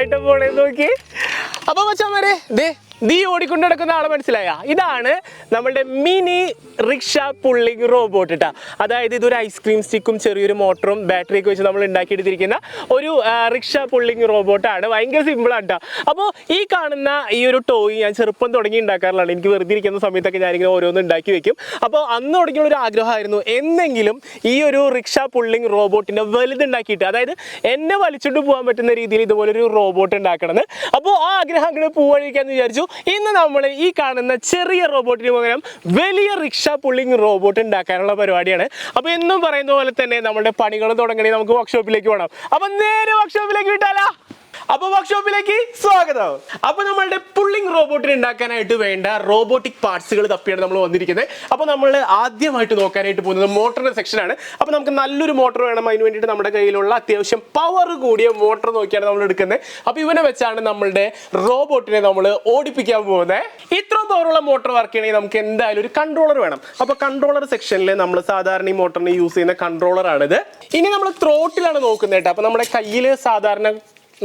സൂപ്പറായിട്ട് പോണേന്ന് നോക്കി. അപ്പൊ മച്ചാമാരെ ദേ നീ ഓടിക്കൊണ്ട് നടക്കുന്ന ആളെ മനസ്സിലായ? ഇതാണ് നമ്മളുടെ മിനി റിക്ഷ പുള്ളിങ് റോബോട്ട് കേട്ടോ അതായത് ഇതൊരു ഐസ്ക്രീം സ്റ്റിക്കും ചെറിയൊരു മോട്ടറും ബാറ്ററിയൊക്കെ വെച്ച് നമ്മൾ ഉണ്ടാക്കിയെടുത്തിരിക്കുന്ന ഒരു റിക്ഷ പുള്ളിങ് റോബോട്ടാണ് ഭയങ്കര സിമ്പിൾ ആണ് ട്ടോ. അപ്പോൾ ഈ കാണുന്ന ഈ ഒരു ടോയ് ഞാൻ ചെറുപ്പം തുടങ്ങി ഉണ്ടാക്കാറുള്ളതാണ്. എനിക്ക് വെറുതെ ഇരിക്കുന്ന സമയത്തൊക്കെ ഞാനിങ്ങനെ ഓരോന്ന് ഉണ്ടാക്കി വെക്കും. അപ്പോൾ അന്ന് തുടങ്ങിയുള്ള ഒരു ആഗ്രഹമായിരുന്നു എന്നെങ്കിലും ഈ ഒരു റിക്ഷ പുള്ളിങ് റോബോട്ടിന്റെ വലുതുണ്ടാക്കിയിട്ട് അതായത് എന്നെ വലിച്ചുകൊണ്ട് പോകാൻ പറ്റുന്ന രീതിയിൽ ഇതുപോലൊരു റോബോട്ട് ഉണ്ടാക്കണമെന്ന്. അപ്പോൾ ആ ആഗ്രഹം അങ്ങനെ പൂവഴിക്കാന്ന് വിചാരിച്ചു. ഇന്ന് നമ്മൾ ഈ കാണുന്ന ചെറിയ റോബോട്ടിന് പകരം വലിയ റിക്ഷ പുള്ളിങ് റോബോട്ട് ഉണ്ടാക്കാനുള്ള പരിപാടിയാണ്. അപ്പോൾ എന്നും പറയുന്ന പോലെ തന്നെ നമ്മുടെ പണികൾ തുടങ്ങണേ നമുക്ക് വർക്ക്ഷോപ്പിലേക്ക് പോകണം അപ്പോൾ നേരെ വർക്ക്ഷോപ്പിലേക്ക് വിട്ടാലാ? അപ്പൊ വർക്ക്ഷോപ്പിലേക്ക് സ്വാഗതം. അപ്പൊ നമ്മളുടെ പുള്ളിംഗ് റോബോട്ടിന് ഉണ്ടാക്കാനായിട്ട് വേണ്ട റോബോട്ടിക് പാർട്സുകൾ തപ്പിയാണ് നമ്മൾ വന്നിരിക്കുന്നത്. അപ്പൊ നമ്മൾ ആദ്യമായിട്ട് നോക്കാനായിട്ട് പോകുന്നത് മോട്ടറിന്റെ സെക്ഷനാണ് അപ്പൊ നമുക്ക് നല്ലൊരു മോട്ടർ വേണം. അതിന് വേണ്ടിയിട്ട് നമ്മുടെ കയ്യിലുള്ള അത്യാവശ്യം പവർ കൂടിയ മോട്ടർ നോക്കിയാണ് നമ്മൾ എടുക്കുന്നത്. അപ്പൊ ഇവനെ വെച്ചാണ് നമ്മളുടെ റോബോട്ടിനെ നമ്മൾ ഓടിപ്പിക്കാൻ പോകുന്നത്. ഇത്ര പവറുള്ള മോട്ടർ വർക്ക് ചെയ്യണമെങ്കിൽ നമുക്ക് എന്തായാലും ഒരു കൺട്രോളർ വേണം. അപ്പൊ കൺട്രോളർ സെക്ഷനിൽ നമ്മൾ സാധാരണ ഈ മോട്ടറിന് യൂസ് ചെയ്യുന്ന കൺട്രോളർ ആണിത്. ഇനി നമ്മൾ ത്രോട്ടിലാണ് നോക്കുന്നത് കേട്ടോ. അപ്പൊ നമ്മുടെ കയ്യിൽ സാധാരണ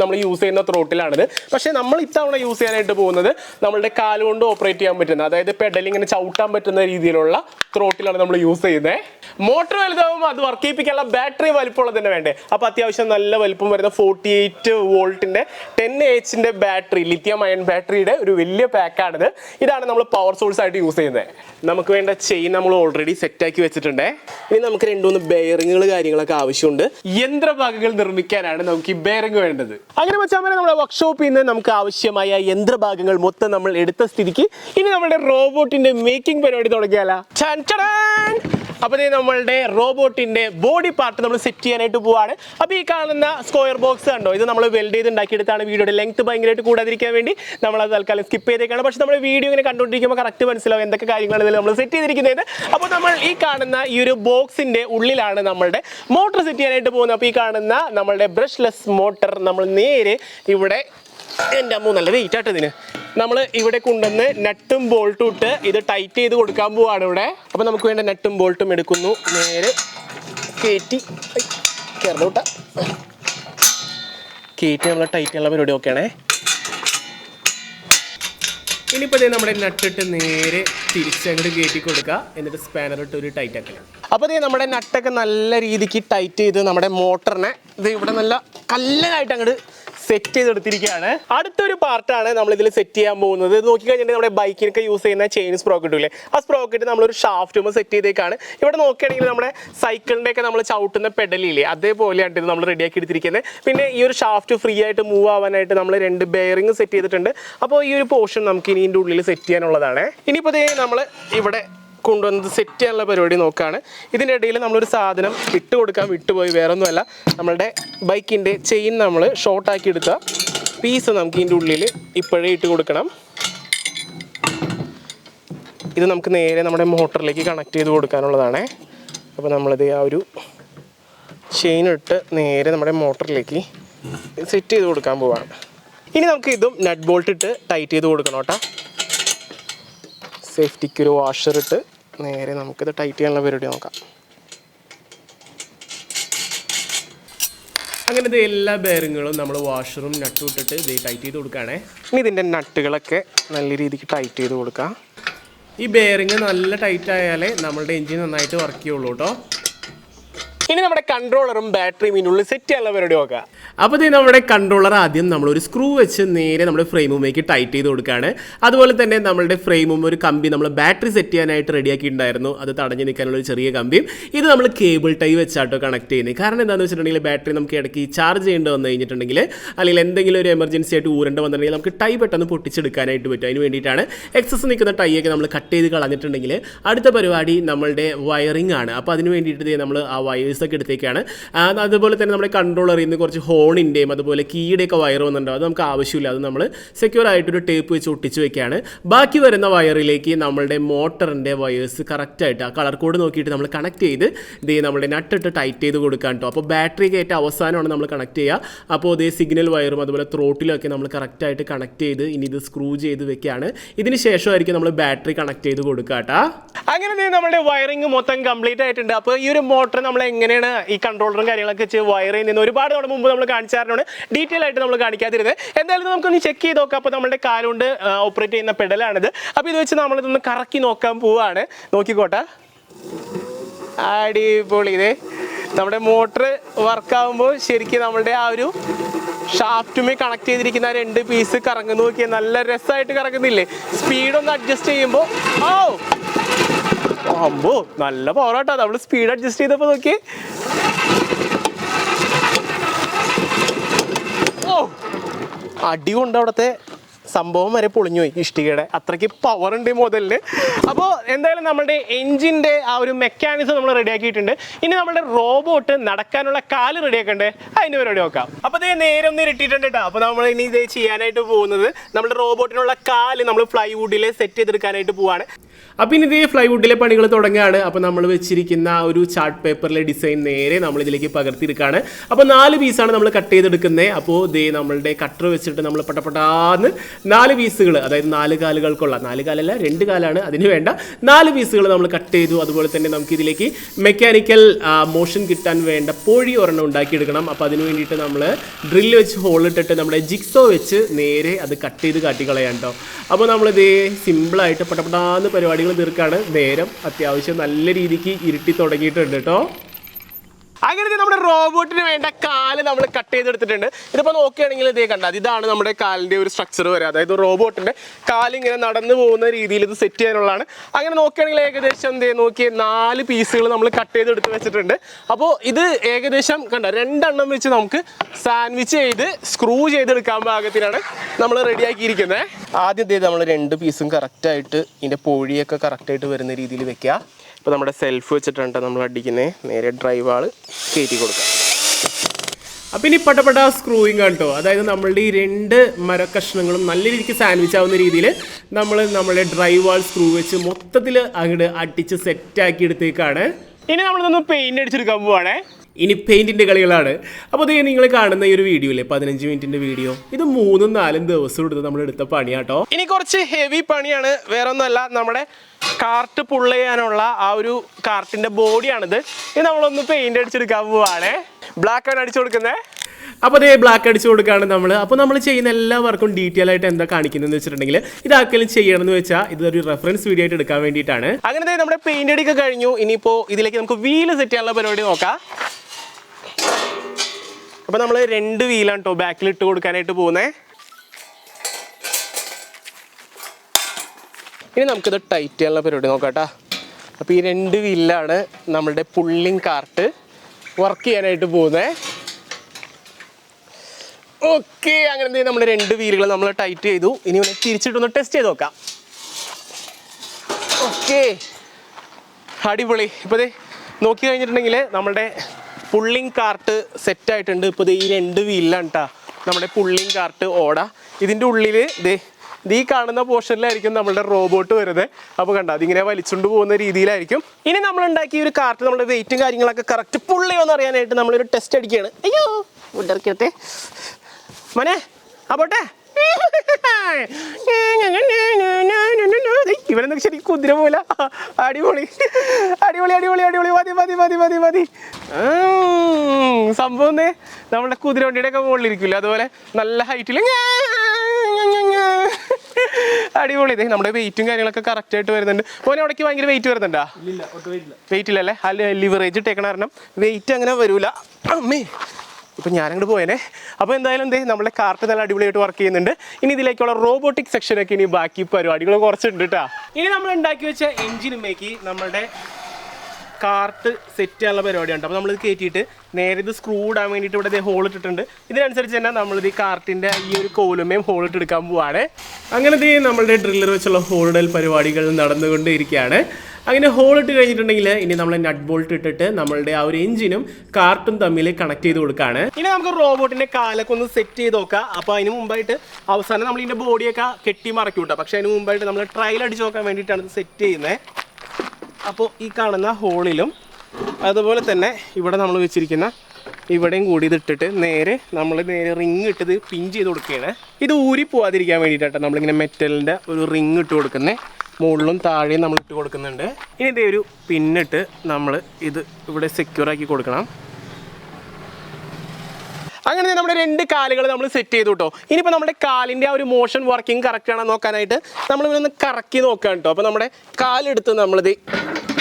നമ്മൾ യൂസ് ചെയ്യുന്ന ത്രോട്ടിലാണിത് പക്ഷേ നമ്മൾ ഇത്തവണ യൂസ് ചെയ്യാനായിട്ട് പോകുന്നത് നമ്മളുടെ കാലുകൊണ്ട് ഓപ്പറേറ്റ് ചെയ്യാൻ പറ്റുന്ന അതായത് പെഡൽ ഇങ്ങനെ ചവിട്ടാൻ പറ്റുന്ന രീതിയിലുള്ള ത്രോട്ടിലാണ് നമ്മൾ യൂസ് ചെയ്യുന്നത് മോട്ടോർ വലുതാവുമ്പോൾ അത് വർക്ക് ചെയ്യിപ്പിക്കാനുള്ള ബാറ്ററി വലിപ്പമുള്ള തന്നെ വേണ്ടേ. അപ്പോൾ അത്യാവശ്യം നല്ല വലുപ്പം വരുന്ന ഫോർട്ടി എയ്റ്റ് വോൾട്ടിന്റെ ടെൻ എച്ചിന്റെ ബാറ്ററി ലിത്യം അയൺ ബാറ്ററിയുടെ ഒരു വലിയ പാക്കാണിത് ഇതാണ് നമ്മൾ പവർ സോഴ്സ് ആയിട്ട് യൂസ് ചെയ്യുന്നത് നമുക്ക് വേണ്ട ചെയിൻ നമ്മൾ ഓൾറെഡി സെറ്റാക്കി വെച്ചിട്ടുണ്ട്. ഇനി നമുക്ക് രണ്ട് മൂന്ന് ബെയറിങ്ങുകൾ കാര്യങ്ങളൊക്കെ ആവശ്യമുണ്ട്. യന്ത്രഭാഗങ്ങൾ നിർമ്മിക്കാനാണ് നമുക്ക് ഈ ബെയറിങ് വേണ്ടത്. അങ്ങനെ വെച്ചാൽ നമ്മുടെ വർക്ക്ഷോപ്പിൽ നിന്ന് നമുക്ക് ആവശ്യമായ യന്ത്രഭാഗങ്ങൾ മൊത്തം നമ്മൾ എടുത്ത സ്ഥിതിക്ക് ഇനി നമ്മുടെ റോബോട്ടിന്റെ മേക്കിംഗ് പരിപാടി തുടങ്ങിയാലോ. അപ്പോൾ ഇത് നമ്മളുടെ റോബോട്ടിന്റെ ബോഡി പാർട്ട് നമ്മൾ സെറ്റ് ചെയ്യാനായിട്ട് പോവാണ്. അപ്പോൾ ഈ കാണുന്ന സ്ക്വയർ ബോക്സ് കണ്ടോ? ഇത് നമ്മൾ വെൽഡ് ചെയ്ത് ഉണ്ടാക്കിയെടുത്താണ് വീഡിയോയുടെ ലെങ്ത് ഭയങ്കരമായിട്ട് കൂടാതിരിക്കാൻ വേണ്ടി. നമ്മൾ അത് തൽക്കാലം സ്കിപ്പ് ചെയ്തേക്കാണ്. പക്ഷെ നമ്മൾ വീഡിയോ ഇങ്ങനെ കണ്ടുകൊണ്ടിരിക്കുമ്പോൾ കറക്റ്റ് മനസ്സിലാവും എന്തൊക്കെ കാര്യങ്ങളാണ് ഇതിൽ നമ്മൾ സെറ്റ് ചെയ്തിരിക്കുന്നത്. അപ്പോൾ നമ്മൾ ഈ കാണുന്ന ഈ ഒരു ബോക്സിന്റെ ഉള്ളിലാണ് നമ്മളുടെ മോട്ടർ സെറ്റ് ചെയ്യാനായിട്ട് പോകുന്നത്. അപ്പോൾ ഈ കാണുന്ന നമ്മളുടെ ബ്രഷ്ലെസ് മോട്ടർ നമ്മൾ നേരെ ഇവിടെ എന്റെ അമ്മ നല്ല വെയിറ്റ് ആട്ടോ ഇതിന്. നമ്മൾ ഇവിടെ കൊണ്ടുവന്ന് നട്ടും ബോൾട്ടും ഇട്ട് ഇത് ടൈറ്റ് ചെയ്ത് കൊടുക്കാൻ പോവാണ് ഇവിടെ. അപ്പോൾ നമുക്ക് വേണ്ട നട്ടും ബോൾട്ടും എടുക്കുന്നു. നേരെ കയറ്റി കയറൂട്ട കയറ്റി നമ്മൾ ടൈറ്റ് ചെയ്യാനുള്ള പരിപാടി ഓക്കെയാണേ ഇനിയിപ്പോൾ ഇതേ നമ്മുടെ നട്ടിട്ട് നേരെ തിരിച്ചങ്ങോട്ട് കയറ്റി കൊടുക്കുക. എന്നിട്ട് സ്പാനർ ഇട്ട് ഒരു ടൈറ്റ് ആക്കി അപ്പോൾ ഇതേ നമ്മുടെ നട്ടൊക്കെ നല്ല രീതിക്ക് ടൈറ്റ് ചെയ്ത് നമ്മുടെ മോട്ടറിനെ ഇത് ഇവിടെ നല്ല കല്ലനായിട്ട് അങ്ങോട്ട് സെറ്റ് ചെയ്തെടുത്തിരിക്കുകയാണ്. അടുത്തൊരു പാർട്ടാണ് നമ്മൾ ഇതിൽ സെറ്റ് ചെയ്യാൻ പോകുന്നത്. ഇത് നോക്കിക്കഴിഞ്ഞിട്ടുണ്ടെങ്കിൽ നമ്മുടെ ബൈക്കിനൊക്കെ യൂസ് ചെയ്യുന്ന ചെയിൻ സ്പ്രോക്കറ്റ് ഇല്ലേ? ആ സ്പ്രോക്കറ്റ് നമ്മളൊരു ഷാഫ്റ്റുമ്പോൾ സെറ്റ് ചെയ്തേക്കാണ്. ഇവിടെ നോക്കുകയാണെങ്കിൽ നമ്മുടെ സൈക്കിളിന്റെ ഒക്കെ നമ്മൾ ചവിട്ടുന്ന പെഡലില്ലേ അതേപോലെയാണ് ഇത് നമ്മൾ റെഡിയാക്കി എടുത്തിരിക്കുന്നത്. പിന്നെ ഈ ഒരു ഷാഫ്റ്റ് ഫ്രീ ആയിട്ട് മൂവ് ആവാനായിട്ട് നമ്മൾ രണ്ട് ബെയറിംഗ് സെറ്റ് ചെയ്തിട്ടുണ്ട്. അപ്പോൾ ഈ ഒരു പോർഷൻ നമുക്ക് ഇനി ഇതിന്റെ ഉള്ളിൽ സെറ്റ് ചെയ്യാനുള്ളതാണ്. ഇനിയിപ്പോൾ നമ്മൾ ഇവിടെ കൊണ്ടുവന്നത് സെറ്റ് ചെയ്യാനുള്ള പരിപാടി നോക്കുകയാണ്. ഇതിന്റെ ഇടയിൽ നമ്മളൊരു സാധനം ഇട്ട് കൊടുക്കാൻ വിട്ടുപോയി വേറൊന്നുമല്ല. നമ്മളുടെ ബൈക്കിന്റെ ചെയിൻ നമ്മൾ ഷോർട്ടാക്കി എടുത്ത പീസ് നമുക്ക് ഇതിന്റെ ഉള്ളിൽ ഇപ്പോഴേ ഇട്ട് കൊടുക്കണം. ഇത് നമുക്ക് നേരെ നമ്മുടെ മോട്ടറിലേക്ക് കണക്ട് ചെയ്ത് കൊടുക്കാനുള്ളതാണ്. അപ്പോൾ നമ്മളിത് ആ ഒരു ചെയിൻ ഇട്ട് നേരെ നമ്മുടെ മോട്ടറിലേക്ക് സെറ്റ് ചെയ്ത് കൊടുക്കാൻ പോവാണ്. ഇനി നമുക്ക് ഇതും നട്ട് ബോൾട്ട് ഇട്ട് ടൈറ്റ് ചെയ്ത് കൊടുക്കണം കേട്ടോ. സേഫ്റ്റിക്ക് ഒരു വാഷർ ഇട്ട് നേരെ നമുക്കിത് ടൈറ്റ് ചെയ്യാനുള്ള പരിപാടി നോക്കാം. അങ്ങനെ ഇത് എല്ലാ ബെയറിങ്ങുകളും നമ്മൾ വാഷറും നട്ട് ഇട്ടിട്ട് ഇത് ടൈറ്റ് ചെയ്ത് കൊടുക്കുകയാണേ. ഇനി ഇതിന്റെ നട്ടുകളൊക്കെ നല്ല രീതിക്ക് ടൈറ്റ് ചെയ്ത് കൊടുക്കുക ഈ ബെയറിങ് നല്ല ടൈറ്റ് ആയാലേ നമ്മളുടെ എഞ്ചിൻ നന്നായിട്ട് വർക്ക് ചെയ്യുള്ളൂ കേട്ടോ ഇനി നമ്മുടെ കൺട്രോളറും ബാറ്ററിയും ഇതിനുള്ളിൽ സെറ്റ് ചെയ്യാനുള്ള പരിപാടി നോക്കാം. അപ്പോൾ ഇത് നമ്മുടെ കൺട്രോളർ ആദ്യം നമ്മൾ ഒരു സ്ക്രൂ വെച്ച് നേരെ നമ്മുടെ ഫ്രെയിമുമേക്ക് ടൈറ്റ് ചെയ്ത് കൊടുക്കുകയാണ് അതുപോലെ തന്നെ നമ്മുടെ ഫ്രെയിമും ഒരു കമ്പി നമ്മൾ ബാറ്ററി സെറ്റ് ചെയ്യാനായിട്ട് റെഡിയാക്കിയിട്ടുണ്ടായിരുന്നു അത് തടഞ്ഞു നിൽക്കാനുള്ള ഒരു ചെറിയ കമ്പിയും ഇത് നമ്മൾ കേബിൾ ടൈ വെച്ചാട്ടോ കണക്ട് ചെയ്യുന്നത് കാരണം എന്താണെന്ന് വെച്ചിട്ടുണ്ടെങ്കിൽ ബാറ്ററി നമുക്ക് ഇടയ്ക്ക് ചാർജ് ചെയ്യേണ്ടി വന്നു കഴിഞ്ഞിട്ടുണ്ടെങ്കിൽ അല്ലെങ്കിൽ എന്തെങ്കിലും ഒരു എമർജൻസി ആയിട്ട് ഊരേണ്ട വന്നിട്ടുണ്ടെങ്കിൽ നമുക്ക് ടൈ പെട്ടെന്ന് പൊട്ടിച്ചെടുക്കാനായിട്ട് പറ്റും. അതിന് വേണ്ടിയിട്ടാണ് എക്സസ് നിൽക്കുന്ന ടൈയൊക്കെ നമ്മൾ കട്ട് ചെയ്ത് കളഞ്ഞിട്ടുണ്ടെങ്കിൽ അടുത്ത പരിപാടി നമ്മളുടെ വയറിംഗ് ആണ്. അപ്പോൾ അതിന് വേണ്ടിയിട്ട് നമ്മൾ ആ വയേഴ്സ് ഒക്കെ എടുത്തേക്കാണ്. അതുപോലെ തന്നെ നമ്മുടെ കൺട്രോളറിൽ നിന്ന് കുറച്ച് ഹോണിന്റെയും അതുപോലെ കീയുടെയൊക്കെ വയർ വന്നിട്ടുണ്ടോ. അത് നമുക്ക് ആവശ്യമില്ല. അത് നമ്മൾ സെക്യൂർ ആയിട്ടൊരു ടേപ്പ് വെച്ച് ഒട്ടിച്ച് വെക്കുകയാണ് ബാക്കി വരുന്ന വയറിലേക്ക് നമ്മളുടെ മോട്ടറിന്റെ വയേഴ്സ് കറക്റ്റായിട്ട് ആ കളർ കോഡ് നോക്കിയിട്ട് നമ്മൾ കണക്ട് ചെയ്ത് ഇതേ നമ്മുടെ നട്ടിട്ട് ടൈറ്റ് ചെയ്ത് കൊടുക്കാൻ കേട്ടോ അപ്പോൾ ബാറ്ററി കയറ്റ അവസാനമാണ് നമ്മൾ കണക്ട് ചെയ്യുക. അപ്പോൾ ഇതേ സിഗ്നൽ വയറും അതുപോലെ ത്രോട്ടിലും ഒക്കെ നമ്മൾ കറക്റ്റായിട്ട് കണക്ട് ചെയ്ത് ഇനി ഇത് സ്ക്രൂ ചെയ്ത് വെക്കുകയാണ് ഇതിന് ശേഷമായിരിക്കും നമ്മൾ ബാറ്ററി കണക്ട് ചെയ്ത് കൊടുക്കുക കേട്ടോ അങ്ങനെ നമ്മുടെ വയറിങ് മൊത്തം കംപ്ലീറ്റ് ആയിട്ടുണ്ട്. അപ്പോൾ ഈ ഒരു മോട്ടർ നമ്മൾ എങ്ങനെ എങ്ങനെയാണ് ഈ കൺട്രോളറും കാര്യങ്ങളൊക്കെ വെച്ച് വയർ ചെയ്യുന്നത് ഒരുപാട് നമ്മുടെ മുമ്പ് നമ്മൾ കാണിച്ചാറുണ്ട് ഡീറ്റെയിൽ ആയിട്ട് നമ്മൾ കാണിക്കാതിരുന്നത്. എന്തായാലും നമുക്കൊന്ന് ചെക്ക് ചെയ്ത് നോക്കാം. അപ്പോൾ നമ്മുടെ കാലുകൊണ്ട് ഓപ്പറേറ്റ് ചെയ്യുന്ന പെഡലാണിത് അപ്പോൾ ഇത് വെച്ച് നമ്മളിതൊന്ന് കറക്കി നോക്കാൻ പോവാണ്. നോക്കിക്കോട്ടെ. അടിപൊളി ഇത്. നമ്മുടെ മോട്ടർ വർക്കാവുമ്പോൾ ശരിക്കും നമ്മുടെ ആ ഒരു ഷാഫ്റ്റുമേ കണക്ട് ചെയ്തിരിക്കുന്ന രണ്ട് പീസ് കറങ്ങുന്നു നോക്കിയാൽ നല്ല രസമായിട്ട് കറങ്ങുന്നില്ലേ? സ്പീഡൊന്ന് അഡ്ജസ്റ്റ് ചെയ്യുമ്പോൾ ഓ! അമ്പോ നല്ല പോറാട്ടാ നമ്മൾ സ്പീഡ് അഡ്ജസ്റ്റ് ചെയ്തപ്പോൾ നോക്കി ഓ അടി കൊണ്ട് അവിടുത്തെ സംഭവം വരെ പൊളിഞ്ഞു പോയി ഇഷ്ടികയുടെ. അത്രയ്ക്ക് പവർ ഉണ്ട് മുതലിന് അപ്പോൾ എന്തായാലും നമ്മുടെ എഞ്ചിന്റെ ആ ഒരു മെക്കാനിസം നമ്മൾ റെഡിയാക്കിയിട്ടുണ്ട് ഇനി നമ്മുടെ റോബോട്ട് നടക്കാനുള്ള കാൽ റെഡിയാക്കണ്ടേ അതിന് പരിപാടി നോക്കാം. അപ്പോൾ ഇത് നേരെ ഒന്ന് ഇരട്ടിയിട്ടുണ്ട് കേട്ടോ അപ്പോൾ നമ്മൾ ഇനി ഇത് ചെയ്യാനായിട്ട് പോകുന്നത്. നമ്മുടെ റോബോട്ടിനുള്ള കാൽ നമ്മൾ ഫ്ലൈവുഡിൽ സെറ്റ് ചെയ്തെടുക്കാനായിട്ട് പോവാണ്. അപ്പോൾ ഇനി ഇതേ ഫ്ലൈവുഡിലെ പണികൾ തുടങ്ങുകയാണ് അപ്പോൾ നമ്മൾ വെച്ചിരിക്കുന്ന ഒരു ചാർട്ട് പേപ്പറിലെ ഡിസൈൻ നേരെ നമ്മൾ ഇതിലേക്ക് പകർത്തിയെടുക്കുകയാണ് അപ്പോൾ നാല് പീസാണ് നമ്മൾ കട്ട് ചെയ്തെടുക്കുന്നത് അപ്പോൾ ഇതേ നമ്മളുടെ കട്ടർ വെച്ചിട്ട് നമ്മൾ പട്ടപ്പെട്ടാന്ന് നാല് പീസുകൾ അതായത് നാല് കാലുകൾക്കുള്ള നാല് കാലല്ല രണ്ട് കാലാണ് അതിന് വേണ്ട. നാല് പീസുകൾ നമ്മൾ കട്ട് ചെയ്തു. അതുപോലെ തന്നെ നമുക്ക് ഇതിലേക്ക് മെക്കാനിക്കൽ മോഷൻ കിട്ടാൻ വേണ്ട പൊഴി ഒരെണ്ണം ഉണ്ടാക്കിയെടുക്കണം. അപ്പോൾ അതിന് വേണ്ടിയിട്ട് നമ്മൾ ഡ്രില്ല് വെച്ച് ഹോളിട്ടിട്ട് നമ്മുടെ ജിക്സോ വെച്ച് നേരെ അത് കട്ട് ചെയ്ത് കാട്ടിക്കളയാം കേട്ടോ അപ്പോൾ നമ്മളിതേ സിമ്പിളായിട്ട് പട്ടപ്പട്ടാന്ന് പരിപാടികൾ തീർക്കാണ്. നേരം അത്യാവശ്യം നല്ല രീതിക്ക് ഇരുട്ടി തുടങ്ങിയിട്ടുണ്ട് കേട്ടോ. അങ്ങനെ നമ്മുടെ റോബോട്ടിന് വേണ്ട കാൽ നമ്മൾ കട്ട് ചെയ്തെടുത്തിട്ടുണ്ട്. ഇതിപ്പോൾ നോക്കുകയാണെങ്കിൽ ഇതേ കണ്ടത് ഇതാണ് നമ്മുടെ കാലിന്റെ ഒരു സ്ട്രക്ചർ വരെ. അതായത് റോബോട്ടിന്റെ കാലിങ്ങനെ നടന്നു പോകുന്ന രീതിയിൽ ഇത് സെറ്റ് ചെയ്യാനുള്ളതാണ്. അങ്ങനെ നോക്കുകയാണെങ്കിൽ ഏകദേശം എന്തേ നോക്കിയ നാല് പീസുകൾ നമ്മൾ കട്ട് ചെയ്തെടുത്ത് വെച്ചിട്ടുണ്ട്. അപ്പോൾ ഇത് ഏകദേശം കണ്ട രണ്ടെണ്ണം വെച്ച് നമുക്ക് സാൻഡ്വിച്ച് ചെയ്ത് സ്ക്രൂ ചെയ്തെടുക്കാൻ പാകത്തിനാണ് നമ്മൾ റെഡിയാക്കിയിരിക്കുന്നത് ആദ്യം നമ്മൾ രണ്ട് പീസും കറക്റ്റായിട്ട് ഇതിന്റെ പോഴിയൊക്കെ കറക്റ്റായിട്ട് വരുന്ന രീതിയിൽ വെക്കുക. ഇപ്പോൾ നമ്മുടെ സെൽഫ് വെച്ചിട്ടാണ് നമ്മൾ അടിക്കുന്നത് നേരെ ഡ്രൈവ് ആൾ കയറ്റി കൊടുക്കാം. അപ്പം ഇനി പട്ടപ്പെട്ട സ്ക്രൂയിങ് കേട്ടോ അതായത് നമ്മളുടെ ഈ രണ്ട് മരക്കഷ്ണങ്ങളും നല്ല രീതിക്ക് സാൻഡ്വിച്ച് ആവുന്ന രീതിയിൽ നമ്മൾ നമ്മുടെ ഡ്രൈവ് വാൾ സ്ക്രൂ വെച്ച് മൊത്തത്തിൽ അങ്ങോട്ട് അടിച്ച് സെറ്റാക്കി എടുത്തേക്കാണ്. ഇനി നമ്മളിതൊന്ന് പെയിന്റ് അടിച്ചെടുക്കാൻ പോവാണേ. ഇനി പെയിന്റിന്റെ കളികളാണ്. അപ്പോൾ ഇത് നിങ്ങൾ കാണുന്ന ഈ ഒരു വീഡിയോ ഇല്ലേ പതിനഞ്ച് മിനിറ്റിന്റെ വീഡിയോ ഇത് മൂന്നും നാലും ദിവസം എടുത്ത് നമ്മൾ എടുത്ത പണിയാട്ടോ ഇനി കുറച്ച് ഹെവി പണിയാണ് വേറെ ഒന്നുമല്ല നമ്മുടെ കാർട്ട് പുള്ള ചെയ്യാനുള്ള ആ ഒരു കാർട്ടിന്റെ ബോഡിയാണിത്. ഇത് നമ്മളൊന്ന് പെയിന്റ് അടിച്ചെടുക്കാൻ പോവാണേ. ബ്ലാക്ക് ആണ് അടിച്ചു കൊടുക്കുന്നത് അപ്പോൾ അതേ ബ്ലാക്ക് അടിച്ചു കൊടുക്കുകയാണ് നമ്മൾ അപ്പോൾ നമ്മൾ ചെയ്യുന്ന എല്ലാ വർക്കും ഡീറ്റെയിൽ ആയിട്ട് എന്താ കാണിക്കുന്നതെന്ന് വെച്ചിട്ടുണ്ടെങ്കിൽ ഇതാക്കലും ചെയ്യണമെന്ന് വെച്ചാൽ ഇതൊരു റെഫറൻസ് വീഡിയോ ആയിട്ട് എടുക്കാൻ വേണ്ടിയിട്ടാണ്. അങ്ങനെ നമ്മുടെ പെയിന്റ് അടിക്കുക കഴിഞ്ഞു. ഇനിയിപ്പോൾ ഇതിലേക്ക് നമുക്ക് വീൽ സെറ്റ് ചെയ്യാനുള്ള പരിപാടി നോക്കാം. അപ്പോൾ നമ്മൾ രണ്ട് വീലാണ് കേട്ടോ ബാക്കിൽ ഇട്ട് കൊടുക്കാനായിട്ട് പോകുന്നത് ഇനി നമുക്കിത് ടൈറ്റ് ചെയ്യാനുള്ള പരിപാടി നോക്കാം അപ്പൊ അപ്പോൾ ഈ രണ്ട് വീലാണ് നമ്മളുടെ പുള്ളിങ് കാർട്ട് വർക്ക് ചെയ്യാനായിട്ട് പോകുന്നത് ഓക്കെ അങ്ങനെ എന്തെങ്കിലും നമ്മൾ രണ്ട് വീലുകൾ നമ്മൾ ടൈറ്റ് ചെയ്തു. ഇനി ഇവനെ തിരിച്ചിട്ടൊന്ന് ടെസ്റ്റ് ചെയ്ത് നോക്കാം. ഓക്കെ അടിപൊളി. ഇപ്പൊ നോക്കി കഴിഞ്ഞിട്ടുണ്ടെങ്കിൽ നമ്മുടെ പുള്ളിങ് കാർട്ട് സെറ്റ് ആയിട്ടുണ്ട്. ഇപ്പോൾ ഈ രണ്ട് വീലിലാണ് കേട്ടോ നമ്മുടെ പുള്ളിങ് കാർട്ട് ഓട. ഇതിന്റെ ഉള്ളിൽ ദേ ഈ കാണുന്ന പോർഷനിലായിരിക്കും നമ്മുടെ റോബോട്ട് വരുന്നത്. അപ്പോൾ കണ്ട അതിങ്ങനെ വലിച്ചുകൊണ്ട് പോകുന്ന രീതിയിലായിരിക്കും. ഇനി നമ്മൾ ഉണ്ടാക്കിയ ഒരു കാർട്ട് നമ്മുടെ വെയിറ്റും കാര്യങ്ങളൊക്കെ കറക്റ്റ് പുള്ളിയോന്ന് അറിയാനായിട്ട് നമ്മളൊരു ടെസ്റ്റ് അടിക്കുകയാണ് അയ്യോ ഉണ്ടാക്കിയത്തെ മനെ ആ പോട്ടെ. ഇവനെന്നൊക്കെ ശരി കുതിര പോലെ? അടിപൊളി. അടിപൊളി അടിപൊളി അടിപൊളി. മതി മതി മതി മതി മതി. സംഭവം നമ്മുടെ കുതിര വണ്ടിയുടെ ഒക്കെ മുകളിലിരിക്കില്ല? അതുപോലെ നല്ല ഹൈറ്റിൽ അടിപൊളി. ഇതേ നമ്മുടെ വെയിറ്റും കാര്യങ്ങളൊക്കെ കറക്റ്റ് ആയിട്ട് വരുന്നുണ്ട്. മോനെ അവിടേക്ക് ഭയങ്കര വെയിറ്റ് വരുന്നുണ്ടോ? വെയിറ്റ് ഇല്ലല്ലേ? അല്ല ലിവറേജ് ഇട്ടേക്കണ കാരണം വെയിറ്റ് അങ്ങനെ വരൂല. അമ്മേ ഇപ്പം ഞാനങ്ങോട്ട് പോയേനെ. അപ്പോൾ എന്തായാലും എന്തേ നമ്മുടെ കാർട്ട് നല്ല അടിപൊളിയായിട്ട് വർക്ക് ചെയ്യുന്നുണ്ട്. ഇനി ഇതിലേക്കുള്ള റോബോട്ടിക് സെക്ഷനൊക്കെ ഇനി ബാക്കി പരിപാടികൾ കുറച്ചുണ്ട് കേട്ടോ ഇനി നമ്മൾ ഉണ്ടാക്കി വെച്ച എഞ്ചിനുമേക്ക് നമ്മുടെ കാർട്ട് സെറ്റ് ചെയ്യാനുള്ള പരിപാടിയുണ്ട്. അപ്പോൾ നമ്മളിത് കയറ്റിയിട്ട് നേരെ ഇത് സ്ക്രൂ ഇടാൻ വേണ്ടിയിട്ട് ഇവിടെ ഹോൾ ഇട്ടിട്ടുണ്ട്. ഇതിനനുസരിച്ച് തന്നെ നമ്മളിത് ഈ കാർട്ടിന്റെ ഈ ഒരു കോലുമേയും ഹോൾ ഇട്ട് എടുക്കാൻ പോവാണ്. അങ്ങനെ ഇത് നമ്മളുടെ ഡ്രില്ലർ വെച്ചുള്ള ഹോൾ ഇടൽ പരിപാടികൾ നടന്നുകൊണ്ടേയിരിക്കുകയാണ് അങ്ങനെ ഹോൾ ഇട്ട് കഴിഞ്ഞിട്ടുണ്ടെങ്കിൽ ഇനി നമ്മൾ നട്ട് ബോൾട്ട് ഇട്ടിട്ട് നമ്മളുടെ ആ ഒരു എഞ്ചിനും കാർട്ടും തമ്മിൽ കണക്ട് ചെയ്ത് കൊടുക്കുകയാണ് ഇനി നമുക്ക് റോബോട്ടിന്റെ കാലൊക്കെ ഒന്ന് സെറ്റ് ചെയ്ത് നോക്കാം. അപ്പോൾ അതിന് മുമ്പായിട്ട് അവസാനം നമ്മൾ ഇതിന്റെ ബോഡിയൊക്കെ കെട്ടി മറക്കി വിട്ടാം പക്ഷേ അതിന് മുമ്പായിട്ട് നമ്മൾ ട്രയൽ അടിച്ച് നോക്കാൻ വേണ്ടിയിട്ടാണ് ഇത് സെറ്റ് ചെയ്യുന്നത് അപ്പോൾ ഈ കാണുന്ന ഹോളിലും അതുപോലെ തന്നെ ഇവിടെ നമ്മൾ വെച്ചിരിക്കുന്ന ഇവിടെയും കൂടി ഇതിട്ടിട്ട് നേരെ നമ്മൾ നേരെ റിങ് ഇട്ടത് പിൻ ചെയ്ത് കൊടുക്കുകയാണ്. ഇത് ഊരി പോവാതിരിക്കാൻ വേണ്ടിയിട്ടാണ് നമ്മളിങ്ങനെ മെറ്റലിന്റെ ഒരു റിങ് ഇട്ട് കൊടുക്കുന്നത് മുകളിലും താഴെയും നമ്മൾ ഇട്ട് കൊടുക്കുന്നുണ്ട്. ഇനി ഇതേ ഒരു പിന്നിട്ട് നമ്മൾ ഇത് ഇവിടെ സെക്യൂർ ആക്കി കൊടുക്കണം. അങ്ങനെ നമ്മുടെ രണ്ട് കാലുകൾ നമ്മൾ സെറ്റ് ചെയ്തു കേട്ടോ ഇനിയിപ്പോൾ നമ്മുടെ കാലിന്റെ ആ ഒരു മോഷൻ വർക്കിംഗ് കറക്റ്റ് ആണോ നോക്കാനായിട്ട് നമ്മൾ ഒന്ന് കറക്കി നോക്കുകയാണ് കേട്ടോ അപ്പോൾ നമ്മുടെ കാലെടുത്ത് നമ്മളിത്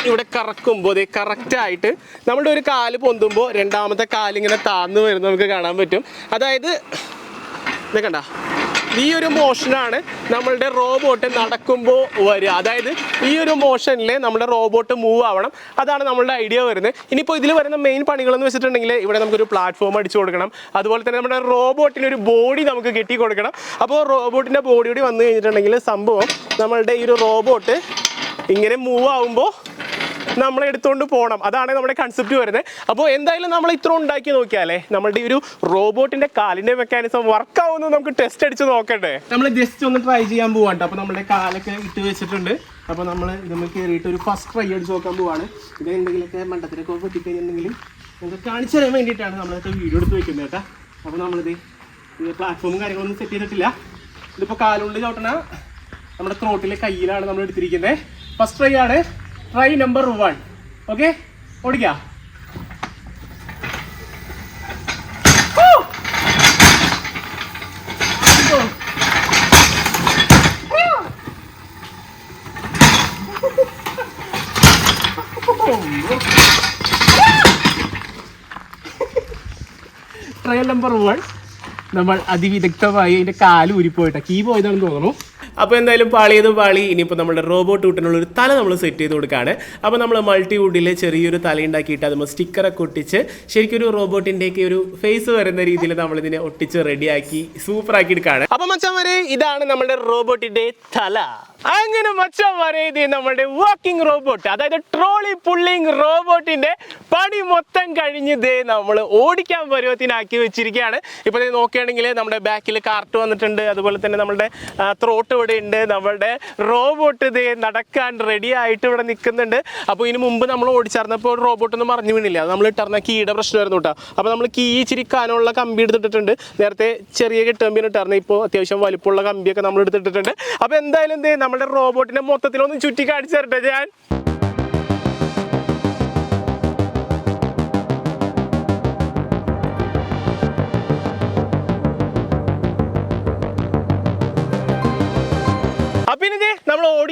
ഇവിടെ കറക്കുമ്പോൾ ഇത് കറക്റ്റായിട്ട് നമ്മുടെ ഒരു കാൽ പൊന്തുമ്പോൾ രണ്ടാമത്തെ കാലിങ്ങനെ താന്ന് വരുന്നത് നമുക്ക് കാണാൻ പറ്റും. അതായത് ഇത് കണ്ട? ഈ ഒരു മോഷനാണ് നമ്മളുടെ റോബോട്ട് നടക്കുമ്പോൾ വരിക. അതായത് ഈ ഒരു മോഷനിൽ നമ്മുടെ റോബോട്ട് മൂവ് ആവണം. അതാണ് നമ്മളുടെ ഐഡിയ വരുന്നത്. ഇനിയിപ്പോൾ ഇതിൽ വരുന്ന മെയിൻ പണികളെന്ന് വെച്ചിട്ടുണ്ടെങ്കിൽ ഇവിടെ നമുക്കൊരു പ്ലാറ്റ്ഫോം അടിച്ചു കൊടുക്കണം. അതുപോലെ തന്നെ നമ്മുടെ റോബോട്ടിന് ഒരു ബോഡി നമുക്ക് കെട്ടി കൊടുക്കണം. അപ്പോൾ റോബോട്ടിന്റെ ബോഡി കൂടി വന്നു കഴിഞ്ഞിട്ടുണ്ടെങ്കിൽ സംഭവം നമ്മളുടെ ഈ ഒരു റോബോട്ട് ഇങ്ങനെ മൂവ് ആവുമ്പോൾ നമ്മൾ എടുത്തുകൊണ്ട് പോകണം അതാണ് നമ്മുടെ കൺസെപ്റ്റ് വരുന്നത് അപ്പോൾ എന്തായാലും നമ്മൾ ഇത്ര ഉണ്ടാക്കി നോക്കിയാലേ നമ്മുടെ ഈ ഒരു റോബോട്ടിന്റെ കാലിന്റെ മെക്കാനിസം വർക്ക് ആവുന്നു നമുക്ക് ടെസ്റ്റ് അടിച്ച് നോക്കട്ടെ നമ്മൾ ജസ്റ്റ് ഒന്ന് ട്രൈ ചെയ്യാൻ പോവാണ്ട് അപ്പോൾ നമ്മുടെ കാലൊക്കെ ഇട്ട് വെച്ചിട്ടുണ്ട്. അപ്പോൾ നമ്മൾ ഇതൊന്ന് കയറിയിട്ട് ഒരു ഫസ്റ്റ് ട്രൈ അടിച്ച് നോക്കാൻ പോവാണ്. ഇത് എന്തെങ്കിലുമൊക്കെ മണ്ടത്തിലൊക്കെ പറ്റിക്കഴിഞ്ഞിട്ടുണ്ടെങ്കിൽ നമുക്ക് കാണിച്ചു തരാൻ വേണ്ടിയിട്ടാണ് നമ്മളൊക്കെ വീഡിയോ എടുത്ത് വെക്കുന്നത് കേട്ടോ അപ്പോൾ നമ്മളിത് പ്ലാറ്റ്ഫോമും കാര്യങ്ങളൊന്നും സെറ്റ് ചെയ്തിട്ടില്ല. ഇതിപ്പോ കാലുകൊണ്ട് ചവിട്ടണ നമ്മുടെ ത്രോട്ടിലെ കയ്യിലാണ് നമ്മൾ എടുത്തിരിക്കുന്നത്. ഫസ്റ്റ് ട്രൈ ആണ്. ട്രൈ നമ്പർ വൺ ഓക്കെ ഓടിക്കാം. ട്രയൽ നമ്പർ വൺ നമ്മൾ അതിവിദഗ്ധമായി അതിന്റെ കാൽ ഊരിപ്പോയിട്ട. കീ പോയതാണെന്ന് തോന്നുന്നു. അപ്പോൾ എന്തായാലും പാളിയത് പാളി. ഇനിയിപ്പോൾ നമ്മുടെ റോബോട്ട് കൂട്ടിനുള്ള ഒരു തല നമ്മൾ സെറ്റ് ചെയ്ത് കൊടുക്കുകയാണ് അപ്പോൾ നമ്മൾ മൾട്ടി വുഡിൽ ചെറിയൊരു തല ഉണ്ടാക്കിയിട്ട് അത് സ്റ്റിക്കറൊക്കെ ഒട്ടിച്ച് ശരിക്കും ഒരു റോബോട്ടിന്റെയൊക്കെ ഒരു ഫേസ് വരുന്ന രീതിയിൽ നമ്മളിതിനെ ഒട്ടിച്ച് റെഡിയാക്കി സൂപ്പർ ആക്കി എടുക്കുകയാണ് അപ്പോൾ മച്ചന്മാരെ ഇതാണ് നമ്മുടെ റോബോട്ടിന്റെ തല. അങ്ങനെ മച്ചന്മാരെ ഇത് നമ്മുടെ വാക്കിംഗ് റോബോട്ട് അതായത് ട്രോളി പുള്ളിങ് റോബോട്ടിന്റെ പണി മൊത്തം കഴിഞ്ഞ് ദേ നമ്മൾ ഓടിക്കാൻ പരുവത്തിനാക്കി വെച്ചിരിക്കുകയാണ്. ഇപ്പോൾ നോക്കുകയാണെങ്കിൽ നമ്മുടെ ബാക്കിൽ കാർട്ട് വന്നിട്ടുണ്ട്. അതുപോലെ തന്നെ നമ്മുടെ ത്രോട്ട് ഇവിടെ ഉണ്ട് നമ്മളുടെ റോബോട്ട് ഇത് നടക്കാൻ റെഡി ആയിട്ട് ഇവിടെ നിൽക്കുന്നുണ്ട്. അപ്പോൾ ഇതിന് മുമ്പ് നമ്മൾ ഓടിച്ചേർന്നപ്പോൾ റോബോട്ട് ഒന്നും മറിഞ്ഞു വീണില്ല. നമ്മൾ ഇട്ടറിഞ്ഞ കീയുടെ പ്രശ്നമായിരുന്നു കേട്ടോ. അപ്പോൾ നമ്മൾ കീ ഇച്ചിരി കാനുള്ള കമ്പി എടുത്തിട്ടുണ്ട് നേരത്തെ ചെറിയ കെട്ടുകമ്പിയാണ് ഇട്ടായിരുന്നു ഇപ്പോൾ അത്യാവശ്യം വലിപ്പമുള്ള കമ്പിയൊക്കെ നമ്മൾ എടുത്തിട്ടിട്ടുണ്ട്. അപ്പോൾ എന്തായാലും എന്ത് നമ്മുടെ റോബോട്ടിനെ മൊത്തത്തിലൊന്ന് ചുറ്റി കാണിച്ചു തരട്ടെ ഞാൻ.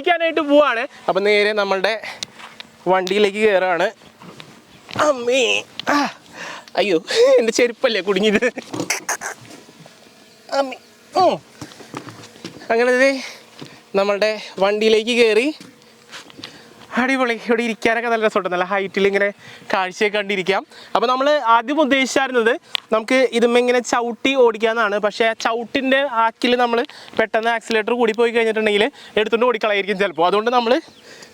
നമ്മൾ ഓടിക്കാനായിട്ട് പോവാണ്. അപ്പം നേരെ നമ്മളുടെ വണ്ടിയിലേക്ക് കയറാണ് അമ്മേ. അയ്യോ എന്റെ ചെരുപ്പല്ലേ കുടുങ്ങിയത്? അങ്ങനെ നമ്മളുടെ വണ്ടിയിലേക്ക് കയറി അടിപൊളി. ഇവിടെ ഇരിക്കാനൊക്കെ നല്ല രസമുണ്ട്. നല്ല ഹൈറ്റിൽ ഇങ്ങനെ കാഴ്ചയൊക്കെ കണ്ടിരിക്കാം. അപ്പോൾ നമ്മൾ ആദ്യം ഉദ്ദേശിച്ചായിരുന്നത് നമുക്ക് ഇതുമ്മ ഇങ്ങനെ ചവിട്ടി ഓടിക്കാമെന്നാണ് പക്ഷേ ചവിട്ടിന്റെ ആക്കിൽ നമ്മൾ പെട്ടെന്ന് ആക്സിലേറ്റർ കൂടി പോയി കഴിഞ്ഞിട്ടുണ്ടെങ്കിൽ എടുത്തുകൊണ്ട് ഓടിക്കളായിരിക്കും ചിലപ്പോൾ അതുകൊണ്ട് നമ്മൾ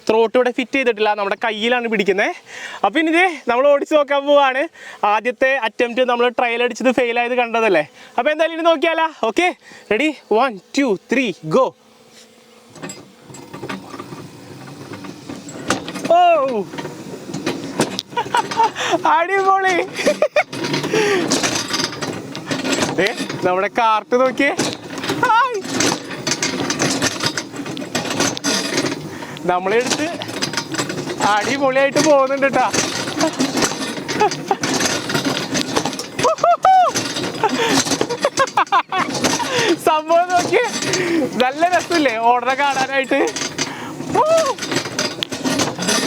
ത്രോട്ട് ഇവിടെ ഫിറ്റ് ചെയ്തിട്ടില്ല. നമ്മുടെ കയ്യിലാണ് പിടിക്കുന്നത് അപ്പോൾ ഇനി നമ്മൾ ഓടിച്ച് നോക്കാൻ പോവാണ്. ആദ്യത്തെ അറ്റംപ്റ്റ് നമ്മൾ ട്രയൽ അടിച്ചത് ഫെയിൽ ആയത് കണ്ടതല്ലേ? അപ്പോൾ എന്തായാലും ഇനി നോക്കിയാലോ. Okay ready one two three go ഓ. അടിപൊളി. ദേ, നമ്മുടെ കാർട്ട് നോക്കിയേ. നമ്മളെടുത്ത് അടിപൊളിയായിട്ട് പോകുന്നുണ്ട് കേട്ടാ. സംഭവം നോക്കി നല്ല രസമില്ലേ? ഓർഡർ കാണാനായിട്ട്. ഓ.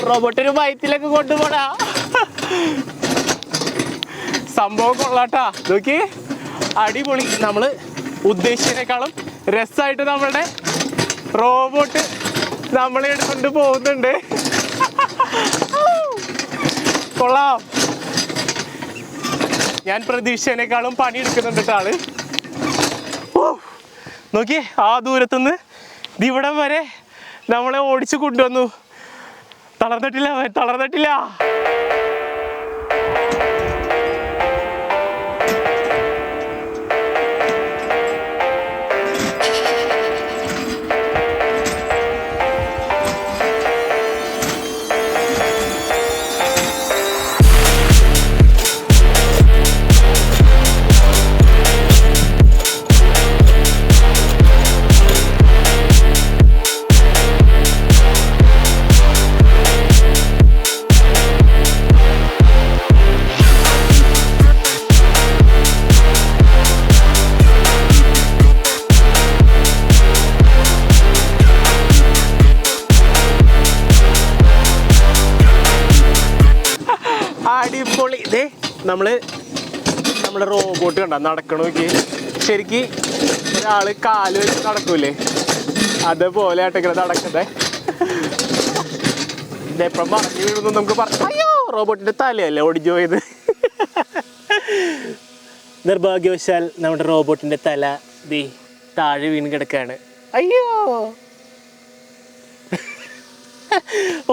റോബോട്ടിന് വയറ്റിലൊക്കെ കൊണ്ടുപോടാ. സംഭവം കൊള്ളാട്ടാ. നോക്കി. അടിപൊളി. നമ്മൾ ഉദ്ദേശിച്ചതിനേക്കാളും രസമായിട്ട് നമ്മളുടെ റോബോട്ട് നമ്മളെ എടുത്തുകൊണ്ട് പോകുന്നുണ്ട്. കൊള്ളാം. ഞാൻ പ്രതീക്ഷിച്ചതിനേക്കാളും പണി എടുക്കുന്നുണ്ട് കേട്ടോ ആൾ. നോക്കിയേ ആ ദൂരത്തുനിന്ന് ഇവിടം വരെ നമ്മളെ ഓടിച്ചു കൊണ്ടുവന്നു. തളർന്നിട്ടില്ല തളർന്നിട്ടില്ല. കണ്ട നടക്കണ നോക്കി ശരിക്ക് ഒരാൾ കാൽ വെച്ച് നടക്കൂലേ? അതുപോലെ ആട്ടെങ്ങനെ നടക്കട്ടെ ഇതെപ്പം മറിഞ്ഞു വീഴുന്നു നമുക്ക് പറ അയ്യോ റോബോട്ടിന്റെ തലയല്ലേ ഓടിച്ചു പോയത്. നിർഭാഗ്യവശാൽ നമ്മുടെ റോബോട്ടിന്റെ തല ദേ താഴെ വീണ് കിടക്കാണ്. അയ്യോ.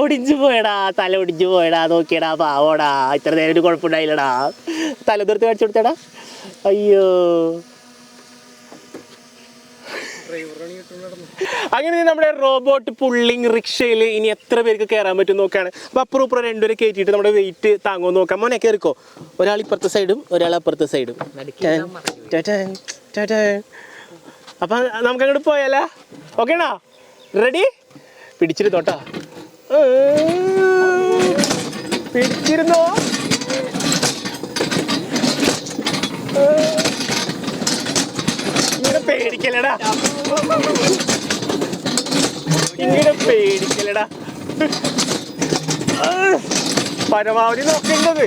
ഒടിഞ്ഞു പോയടാ തല ഒടിഞ്ഞു പോയടാ നോക്കിയടാ പാവോടാ ഇത്ര നേരം ഒരു കുഴപ്പമുണ്ടായില്ലടാ. തല തീർത്ത് കാണിച്ചു കൊടുത്തടാ. അയ്യോ. അങ്ങനെ നമ്മുടെ റോബോട്ട് പുള്ളിങ് റിക്ഷയിൽ ഇനി എത്ര പേർക്ക് കയറാൻ പറ്റും നോക്കാണ് അപ്പൊ അപ്പുറം ഇപ്പുറം രണ്ടുപേരെ കയറ്റിയിട്ട് നമ്മുടെ വെയിറ്റ് താങ്ങുമോ നോക്കാം. മോനെ കയറിക്കോ ഒരാൾ ഇപ്പുറത്തെ സൈഡും ഒരാൾ അപ്പുറത്തെ സൈഡും അപ്പൊ നമുക്ക് അങ്ങോട്ട് പോയാലോ ഓക്കേണോ റെഡി പിടിച്ചിരുന്നോട്ടാ. പിടിച്ചിരുന്നോ? ഇങ്ങനെ പേടിക്കലടാ ഇങ്ങനെ പേടിക്കലടാ പരമാവധി നോക്കേണ്ടത്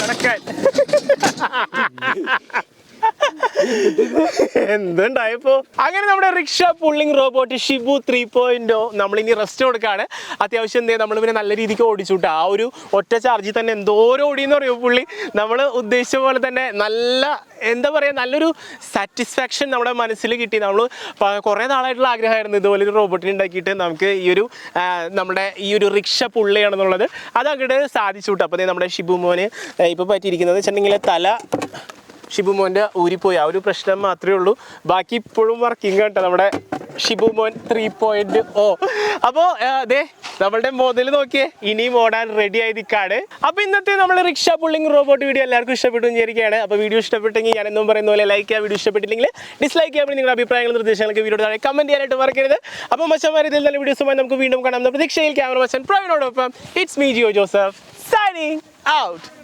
നടക്കാൻ. എന്തുണ്ടായപ്പോ? അങ്ങനെ നമ്മുടെ rickshaw pulling robot Shibu three point നമ്മൾ ഇനി റെസ്റ്റ് കൊടുക്കാണ്. അത്യാവശ്യം എന്തേ നമ്മൾ പിന്നെ നല്ല രീതിക്ക് ഓടിച്ചുട്ടാ. ആ ഒരു ഒറ്റ ചാർജിൽ തന്നെ എന്തോരം ഓടിയെന്ന് പറയും പുള്ളി? നമ്മൾ ഉദ്ദേശിച്ച പോലെ തന്നെ നല്ല എന്താ പറയുക നല്ലൊരു സാറ്റിസ്ഫാക്ഷൻ നമ്മുടെ മനസ്സിൽ കിട്ടി. നമ്മൾ കുറേ നാളായിട്ടുള്ള ആഗ്രഹമായിരുന്നു ഇതുപോലെ ഒരു റോബോട്ടിനെ ഉണ്ടാക്കിയിട്ട് നമുക്ക് ഈ ഒരു നമ്മുടെ ഈ ഒരു റിക്ഷ പുള്ളിയാണെന്നുള്ളത് അത് അങ്ങോട്ട് സാധിച്ചു വിട്ടു അപ്പോൾ നമ്മുടെ ഷിബു മോന് ഇപ്പോൾ പറ്റിയിരിക്കുന്നത് വെച്ചിട്ടുണ്ടെങ്കിൽ തല ഷിബുമോന്റെ ഊരിപ്പോയി. ആ ഒരു പ്രശ്നം മാത്രമേ ഉള്ളൂ. ബാക്കി ഇപ്പോഴും വർക്കിംഗ് കേട്ടോ നമ്മുടെ ഷിബുമോൻ ത്രീ പോയിന്റ് ഓ അപ്പോൾ അതെ നമ്മളുടെ മോഡൽ നോക്കിയേ. ഇനിയും ഓടാൻ റെഡി ആയി നിൽക്കാണ്. അപ്പോൾ ഇന്നത്തെ നമ്മൾ റിക്ഷ പുള്ളിങ് റോബോട്ട് വീഡിയോ എല്ലാവർക്കും ഇഷ്ടപ്പെട്ടു വിചാരിക്കുകയാണ്. അപ്പോൾ വീഡിയോ ഇഷ്ടപ്പെട്ടെങ്കിൽ ഞാൻ എന്നും പറയുന്ന പോലെ ലൈക്ക് ചെയ്യുക വീഡിയോ ഇഷ്ടപ്പെട്ടില്ലെങ്കിൽ ഡിസ്ലൈക്ക് ചെയ്യാൻ നിങ്ങളുടെ അഭിപ്രായങ്ങളും നിർദ്ദേശങ്ങൾക്ക് വീഡിയോ താഴെ കമന്റ് ചെയ്യാനായിട്ട് മറക്കരുത്. അപ്പോൾ മച്ചന്മാരെ ഇതിൽ നല്ല വീഡിയോസുമായി നമുക്ക് വീണ്ടും കാണാം. പ്രതീക്ഷയിൽ ക്യാമറ മച്ചൻ പ്രവീണോടൊപ്പം it's me Jio Joseph signing out